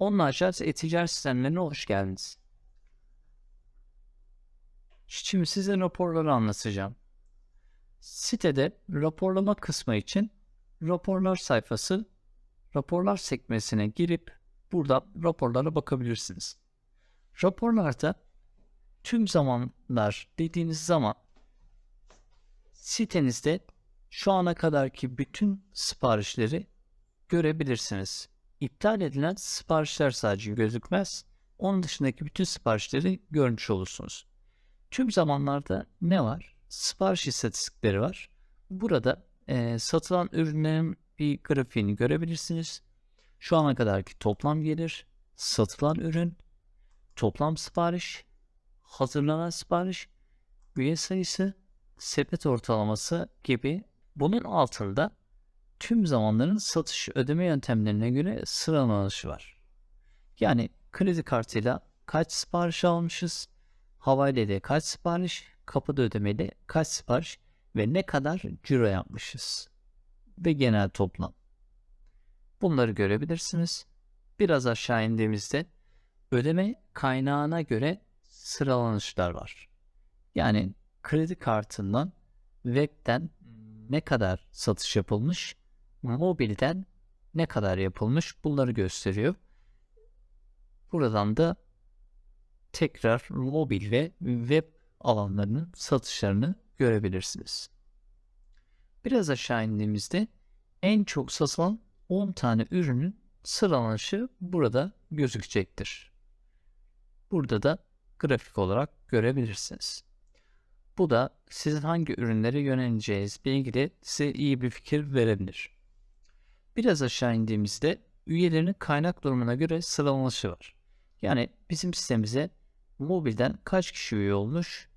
Onunla aşağısı e-ticaret sistemlerine hoş geldiniz. Şimdi size raporları anlatacağım. Sitede raporlama kısmı için raporlar sayfası, raporlar sekmesine girip burada raporlara bakabilirsiniz. Raporlarda tüm zamanlar dediğiniz zaman sitenizde şu ana kadarki bütün siparişleri görebilirsiniz. İptal edilen siparişler sadece gözükmez. Onun dışındaki bütün siparişleri görmüş olursunuz. Tüm zamanlarda ne var? Sipariş istatistikleri var. Burada e, satılan ürünlerin bir grafiğini görebilirsiniz. Şu ana kadarki toplam gelir, satılan ürün, toplam sipariş, hazırlanan sipariş, üye sayısı, sepet ortalaması gibi bunun altında tüm zamanların satış ödeme yöntemlerine göre sıralanışı var. Yani kredi kartıyla kaç sipariş almışız, havayla kaç sipariş, kapıda ödemeyle kaç sipariş ve ne kadar ciro yapmışız ve genel toplam. Bunları görebilirsiniz. Biraz aşağı indiğimizde ödeme kaynağına göre sıralanışlar var. Yani kredi kartından, webten ne kadar satış yapılmış, mobilden ne kadar yapılmış bunları gösteriyor. Buradan da tekrar mobil ve web alanlarının satışlarını görebilirsiniz. Biraz aşağı indiğimizde en çok satılan 10 tane ürünün sıralanışı burada gözükecektir. Burada da grafik olarak görebilirsiniz. Bu da sizin hangi ürünlere yöneleceğiniz ilgili size iyi bir fikir verebilir. Biraz aşağı indiğimizde üyelerin kaynak durumuna göre sıralaması var. Yani bizim sitemize mobilden kaç kişi üye olmuş,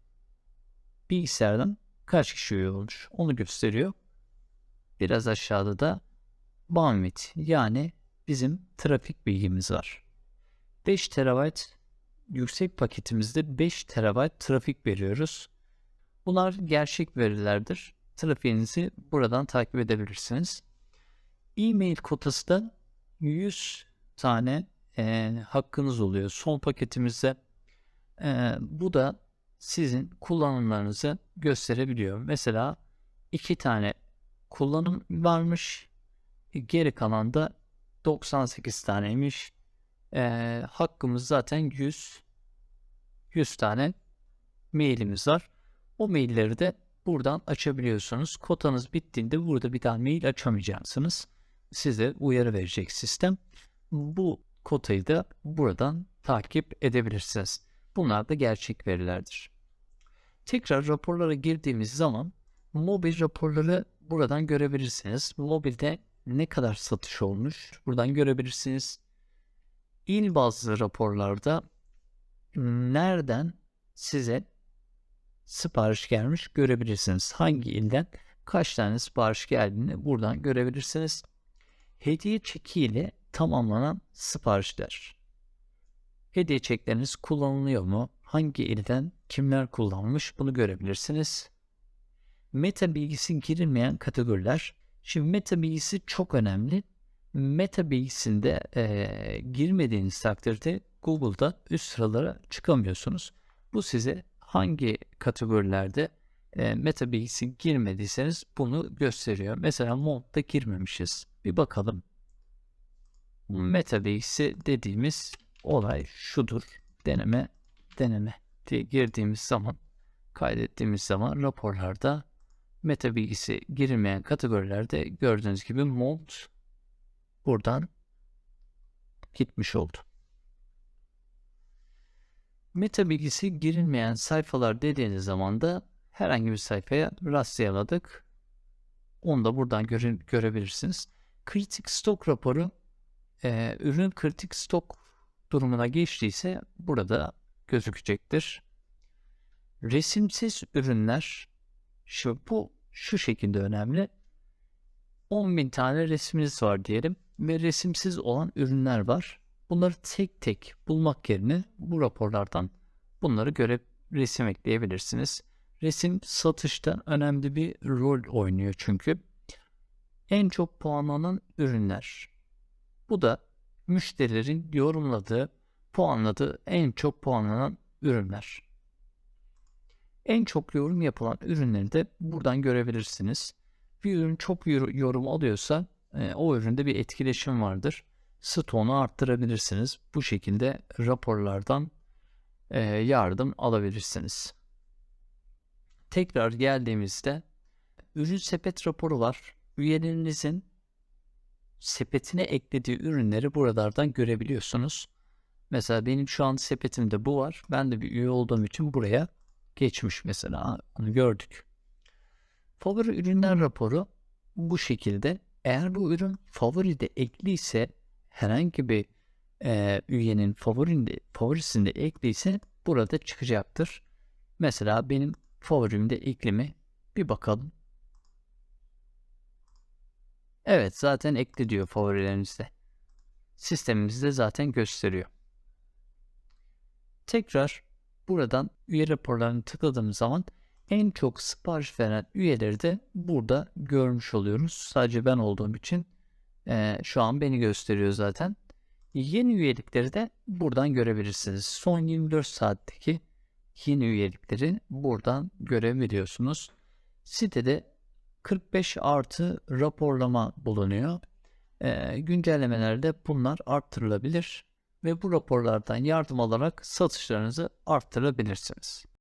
bilgisayardan kaç kişi üye olmuş onu gösteriyor. Biraz aşağıda da bandwidth yani bizim trafik bilgimiz var. 5 TB yüksek paketimizde 5 TB trafik veriyoruz. Bunlar gerçek verilerdir. Trafiğinizi buradan takip edebilirsiniz. E-mail kotası da 100 tane e, hakkınız oluyor. Son paketimizde e, bu da sizin kullanımlarınızı gösterebiliyor. Mesela iki tane kullanım varmış. Geri kalan da 98 taneymiş. E, hakkımız zaten 100 100 tane mailimiz var. O mailleri de buradan açabiliyorsunuz. Kotanız bittiğinde burada bir daha mail açamayacaksınız. Size uyarı verecek sistem. Bu kotayı da buradan takip edebilirsiniz. Bunlar da gerçek verilerdir. Tekrar raporlara girdiğimiz zaman mobil raporları buradan görebilirsiniz. Mobilde ne kadar satış olmuş buradan görebilirsiniz. İl bazlı raporlarda nereden size sipariş gelmiş görebilirsiniz. Hangi ilden kaç tane sipariş geldiğini buradan görebilirsiniz. Hediye çekiyle tamamlanan siparişler. Hediye çekleriniz kullanılıyor mu? Hangi ilden kimler kullanmış bunu görebilirsiniz. Meta bilgisi girilmeyen kategoriler. Şimdi meta bilgisi çok önemli. Meta bilgisinde e, girmediğiniz takdirde Google'da üst sıralara çıkamıyorsunuz. Bu size hangi kategorilerde e, meta bilgisi girmediyseniz bunu gösteriyor. Mesela modda girmemişiz. Bir bakalım. Meta bilgisi dediğimiz olay şudur. Deneme, deneme diye girdiğimiz zaman, kaydettiğimiz zaman raporlarda meta bilgisi girilmeyen kategorilerde gördüğünüz gibi mod buradan gitmiş oldu. Meta bilgisi girilmeyen sayfalar dediğiniz zaman da herhangi bir sayfaya rastlayamadık. Onu da buradan göre, görebilirsiniz. Kritik stok raporu e, ürün kritik stok durumuna geçtiyse burada gözükecektir. Resimsiz ürünler şu bu şu şekilde önemli. 10.000 tane resminiz var diyelim ve resimsiz olan ürünler var. Bunları tek tek bulmak yerine bu raporlardan bunları göre resim ekleyebilirsiniz. Resim satışta önemli bir rol oynuyor çünkü. En çok puanlanan ürünler. Bu da müşterilerin yorumladığı, puanladığı en çok puanlanan ürünler. En çok yorum yapılan ürünleri de buradan görebilirsiniz. Bir ürün çok yor- yorum alıyorsa e, o üründe bir etkileşim vardır. Stoğunu arttırabilirsiniz. Bu şekilde raporlardan e, yardım alabilirsiniz. Tekrar geldiğimizde ürün sepet raporu var. Üyelerinizin sepetine eklediği ürünleri buralardan görebiliyorsunuz. Mesela benim şu an sepetimde bu var. Ben de bir üye olduğum için buraya geçmiş mesela. Onu gördük. Favori ürünler raporu bu şekilde. Eğer bu ürün favoride ekliyse herhangi bir e, üyenin favorinde, favorisinde ekliyse burada çıkacaktır. Mesela benim favorimde eklemi bir bakalım. Evet zaten ekli diyor favorilerinizde. Sistemimizde zaten gösteriyor. Tekrar buradan üye raporlarını tıkladığımız zaman en çok sipariş veren üyeleri de burada görmüş oluyoruz. Sadece ben olduğum için eee, şu an beni gösteriyor zaten. Yeni üyelikleri de buradan görebilirsiniz. Son 24 saatteki yeni üyelikleri buradan görebiliyorsunuz. Sitede 45 artı raporlama bulunuyor. Eee, güncellemelerde bunlar arttırılabilir ve bu raporlardan yardım alarak satışlarınızı arttırabilirsiniz.